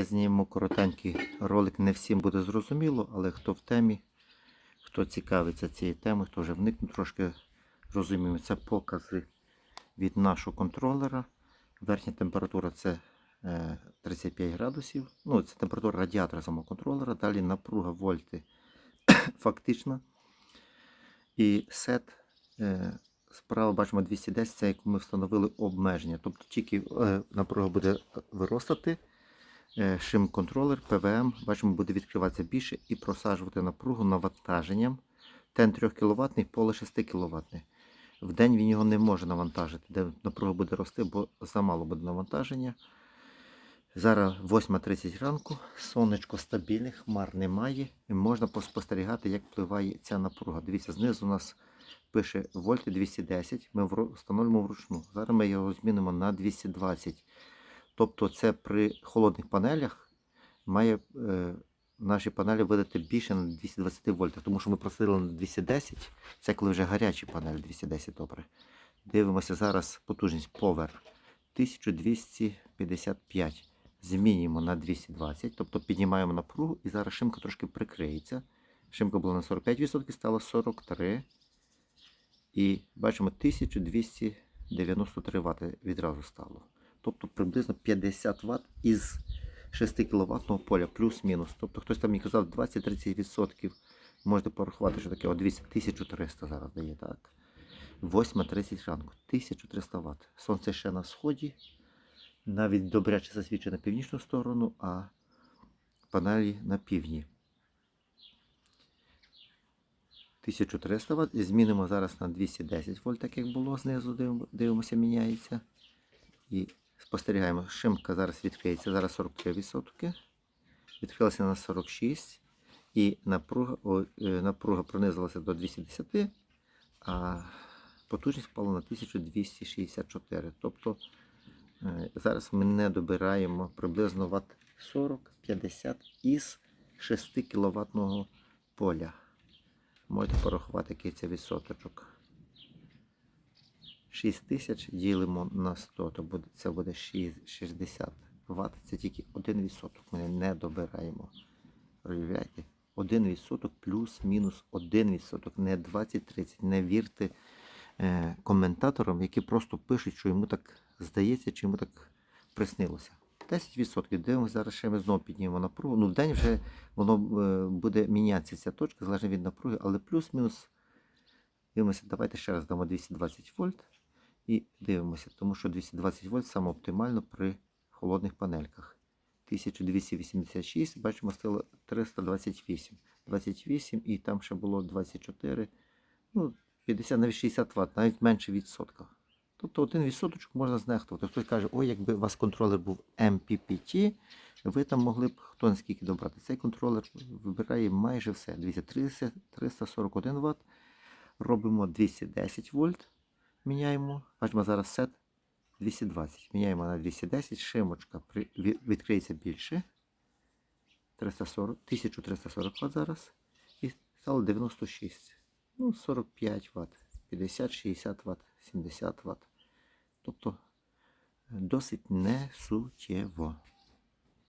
Давай знімемо коротенький ролик. Не всім буде зрозуміло, але хто в темі, хто цікавиться цією темою, хто вже вникне трошки розуміємо. Це покази від нашого контролера. Верхня температура це е, 35 градусів. Ну, це температура радіатора самого контролера. Далі напруга вольти фактично. І сет е, справа бачимо 210, це як ми встановили обмеження. Тобто тільки е, напруга буде виростати. Е, Шим-контролер, ПВМ, бачимо, буде відкриватися більше і просаджувати напругу навантаженням. Тен 3 кВт, поле 6 кВт. В день він його не може навантажити, де напруга буде рости, бо замало буде навантаження. Зараз 8.30 ранку, сонечко стабільне, хмар немає. І можна поспостерігати, як впливає ця напруга. Дивіться, знизу у нас пише вольти 210, ми встановлюємо вручну. Зараз ми його змінимо на 220. Тобто це при холодних панелях має е, наші панелі видати більше на 220 вольтах, тому що ми просили на 210, це коли вже гарячі панелі 210 добре. Дивимося зараз потужність Power 1255. Змінюємо на 220, тобто піднімаємо напругу і зараз шимка трошки прикриється. Шимка була на 45%, стала 43. І бачимо 1293 Вт відразу стало. Тобто приблизно 50 Вт із 6 кВт поля, плюс-мінус. Тобто хтось там мені казав 20-30%. Можете порахувати, що таке. От дивіться, 1300 зараз дає, так. 8.30 ранку, 1300 Вт. Сонце ще на сході, навіть добряче засвічує на північну сторону, а панелі на півдні. 1300 Вт. Змінимо зараз на 210 вольт, так як було знизу. Дивимося, міняється. І спостерігаємо, шимка зараз відкриється. Зараз 43%. Відкрилася на 46. І напруга, о, е, напруга пронизилася до 210, а потужність впала на 1264. Тобто е, зараз ми не добираємо приблизно Вт 40-50 із 6 кВт поля. Можете порахувати, який це відсоточок. 6 тисяч ділимо на 100, то буде, це буде 6, 60 Вт. Це тільки 1%. Ми не добираємо. Уявляєте? 1% плюс-мінус 1%, не 20-30. Не вірте е, коментаторам, які просто пишуть, що йому так здається, чи йому так приснилося. 10%. Дивимося, зараз ще ми знову піднімемо напругу. Ну, в день вже воно е, буде мінятися ця точка, залежно від напруги, але плюс-мінус. Дивимося, давайте ще раз дамо 220 вольт і дивимося, тому що 220 вольт саме оптимально при холодних панельках. 1286, бачимо, стало 328. 28 і там ще було 24, ну, 50, навіть 60 Вт, навіть менше відсотка. Тобто один відсоточок можна знехтувати. Хтось каже, ой, якби у вас контролер був MPPT, ви там могли б хто наскільки добрати. Цей контролер вибирає майже все. Дивіться, 341 Вт. Робимо 210 вольт. Міняємо. Бачимо зараз сет 220. Міняємо на 210. Шимочка відкриється більше. 340, 1340 Вт зараз. І стало 96. Ну, 45 Вт, 50, 60 Вт, 70 Вт. Тобто досить несуттєво.